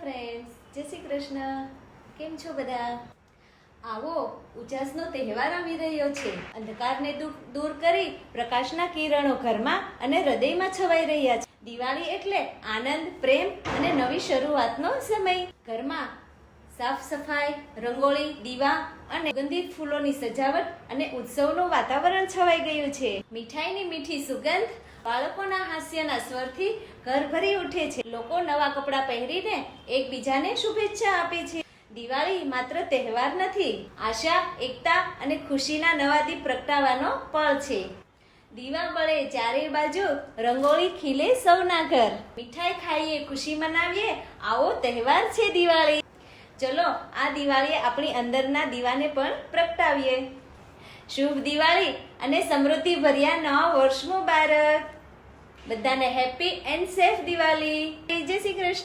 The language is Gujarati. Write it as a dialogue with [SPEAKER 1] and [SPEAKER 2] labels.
[SPEAKER 1] ફ્રેન્ડ્સ જય શ્રી કૃષ્ણ. કેમ છો બધા? આવો, ઉજાસનો તહેવાર આવી રહ્યો છે. અંધકારને દૂર- કરી પ્રકાશના કિરણો ઘરમાં અને હૃદયમાં છવાઈ રહ્યા છે. દિવાળી એટલે આનંદ, પ્રેમ અને નવી શરૂઆતનો સમય. ઘરમાં સાફ સફાઈ, રંગોળી, દીવા અને સુગંધિત ફૂલોની સજાવટ અને ઉત્સવનું વાતાવરણ છવાઈ ગયું છે. મીઠાઈની મીઠી સુગંધ બાળકોના હાસ્યના સ્વરથી ઘર ભરી ઉઠે છે. લોકો નવા કપડાં પહેરીને એકબીજાને શુભેચ્છા આપે છે. દિવાળી માત્ર તહેવાર નથી, આશા, એકતા અને ખુશીના નવા દીપ પ્રગટાવવાનો પળ છે. દીવા બળે ચારે બાજુ રંગોળી ખીલે સૌના ઘર. મીઠાઈ ખાઈએ, ખુશી મનાવીએ, આવો તહેવાર છે દિવાળી. ચલો, આ દિવાળીએ આપણી અંદરના દીવાને પણ પ્રગટાવીએ. શુભ દિવાળી અને સમૃદ્ધિ ભર્યા નવા વર્ષ મુબારક બધાને હેપી એન્ડ સેફ દિવાળી. જય શ્રી કૃષ્ણ.